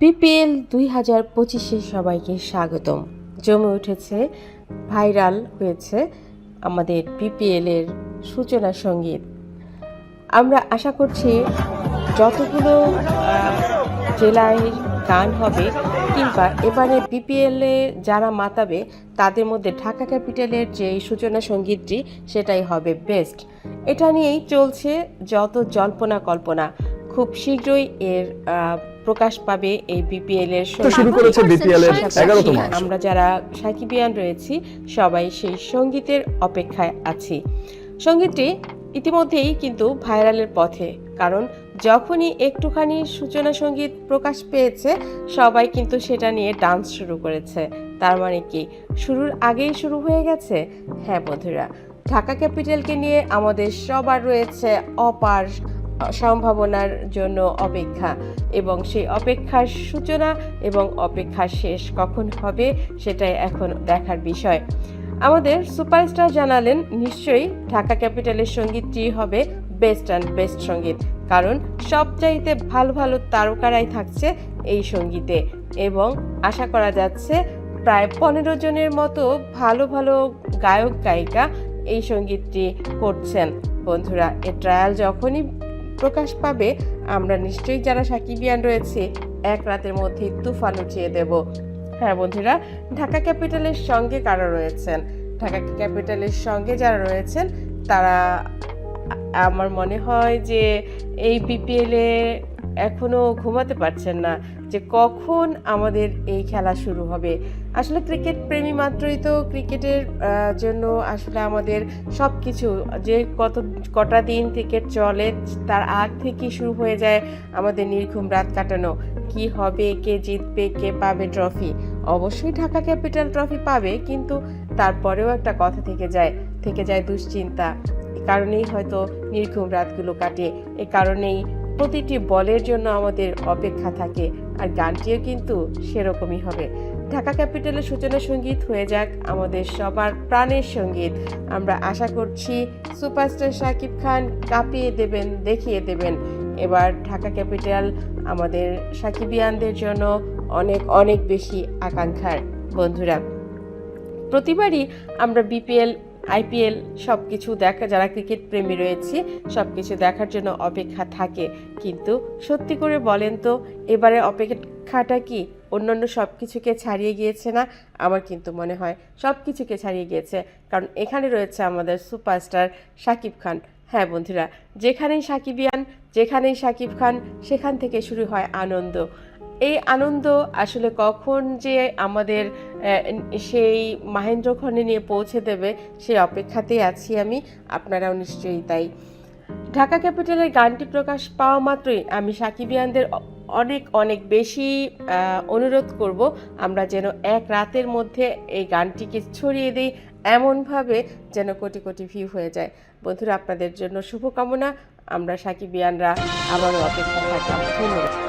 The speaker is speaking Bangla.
পিপিএল দুই হাজার পঁচিশে সবাইকে স্বাগতম। জমে উঠেছে, ভাইরাল হয়েছে আমাদের পিপিএল এর সূচনা সংগীত। আমরা আশা করছি যতগুলো জেলায় গান হবে কিংবা এবারে বিপিএল যারা মাতাবে, তাদের মধ্যে ঢাকা ক্যাপিটালের যে সূচনা সঙ্গীতটি, সেটাই হবে বেস্ট। এটা নিয়েই চলছে যত জল্পনা কল্পনা। খুব শীঘ্রই এর প্রকাশ পাবে এই বিপিএল এর তো শুরু করেছে বিপিএল এর পাশাপাশি এগারোতম মাস আমরা যারা সাকিবিয়ান রয়েছি সবাই সেই সঙ্গীতের অপেক্ষায় আছি। সঙ্গীতটি ইতিমধ্যেই কিন্তু ভাইরালের পথে কারণ যখনই একটুখানি সূচনা সংগীত প্রকাশ পেয়েছে সবাই কিন্তু সেটা নিয়ে ডান্স শুরু করেছে। তার মানে কি শুরুর আগেই শুরু হয়ে গেছে? হ্যাঁ বন্ধুরা ঢাকা ক্যাপিটালকে নিয়ে আমাদের সবার রয়েছে অপার সম্ভাবনার জন্য অপেক্ষা এবং সেই অপেক্ষার সূচনা এবং অপেক্ষার শেষ কখন হবে সেটাই এখন দেখার বিষয়। আমাদের সুপারস্টার জানালেন, নিশ্চয়ই ঢাকা ক্যাপিটালের সঙ্গীতটি হবে বেস্ট অ্যান্ড বেস্ট সংগীত। কারণ সবচাইতে ভালো ভালো তারকারাই থাকছে এই সঙ্গীতে এবং আশা করা যাচ্ছে প্রায় পনেরো জনের মতো ভালো ভালো গায়ক, গায়িকা এই সঙ্গীতটি করছেন। বন্ধুরা এর ট্রায়াল যখনই প্রকাশ পাবে, আমরা নিশ্চয়ই যারা সাকিবিয়ান রয়েছে, এক রাতের মধ্যে তুফান উঠিয়ে দেব। হ্যাঁ বন্ধুরা, ঢাকা ক্যাপিটালের সঙ্গে কারা রয়েছেন? ঢাকা ক্যাপিটালের সঙ্গে যারা রয়েছেন, তারা আমার মনে হয় যে এই বিপিএলে এখনও ঘুমাতে পারছেন না যে কখন আমাদের এই খেলা শুরু হবে। আসলে ক্রিকেট প্রেমী মাত্রই তো ক্রিকেটের জন্য আসলে আমাদের সব কিছু যে কত, কটা দিন ক্রিকেট চলে তার আগ থেকেই শুরু হয়ে যায় আমাদের নির্ঘুম রাত কাটানো। কি হবে, কে জিতবে, কে পাবে ট্রফি? অবশ্যই ঢাকা ক্যাপিটাল ট্রফি পাবে, কিন্তু তারপরেও একটা কথা থেকে যায় থেকে যায় দুশ্চিন্তা। কারণেই হয়তো নির্ঘুম রাতগুলো কাটে। এ কারণেই প্রতিটি বলের জন্য আমাদের অপেক্ষা থাকে, আর গানটিও কিন্তু সেরকমই হবে। ঢাকা ক্যাপিটালের সূচনা সংগীত হয়ে যাক আমাদের সবার প্রাণের সংগীত। আমরা আশা করছি সুপারস্টার শাকিব খান কাঁপিয়ে দেবেন, দেখিয়ে দেবেন। এবার ঢাকা ক্যাপিটাল আমাদের সাকিবিয়ানদের জন্য অনেক অনেক বেশি আকাঙ্ক্ষার। বন্ধুরা, প্রতিবারই আমরা বিপিএল আইপিএল সব কিছু দেখা, যারা ক্রিকেট প্রেমী রয়েছে সব কিছু দেখার জন্য অপেক্ষা থাকে। কিন্তু সত্যি করে বলেন তো এবারে অপেক্ষাটা কি? অন্যান্য সব কিছুকে ছাড়িয়ে গিয়েছে না? আমার কিন্তু মনে হয় সব কিছুকে ছাড়িয়ে গিয়েছে। কারণ এখানে রয়েছে আমাদের সুপারস্টার শাকিব খান। হ্যাঁ বন্ধুরা, যেখানেই সাকিবিয়ান যেখানেই সাকিব খান, সেখান থেকে শুরু হয় আনন্দ। এই আনন্দ আসলে কখন যে আমাদের সেই মাহেন্দ্রক্ষণে নিয়ে পৌঁছে দেবে সেই অপেক্ষাতেই আছি আমি। আপনারাও নিশ্চয়ই তাই। ঢাকা ক্যাপিটালের গানটি প্রকাশ পাওয়া মাত্রই আমি সাকিবিয়ানদের অনেক অনেক বেশি অনুরোধ করব, আমরা যেন এক রাতের মধ্যে এই গানটিকে ছড়িয়ে দিই এমনভাবে যেন কোটি কোটি ভিউ হয়ে যায়। বন্ধুরা, আপনাদের জন্য শুভকামনা। আমরা সাকিবিয়ানরা আবারও অপেক্ষা থাকলাম। ধন্যবাদ।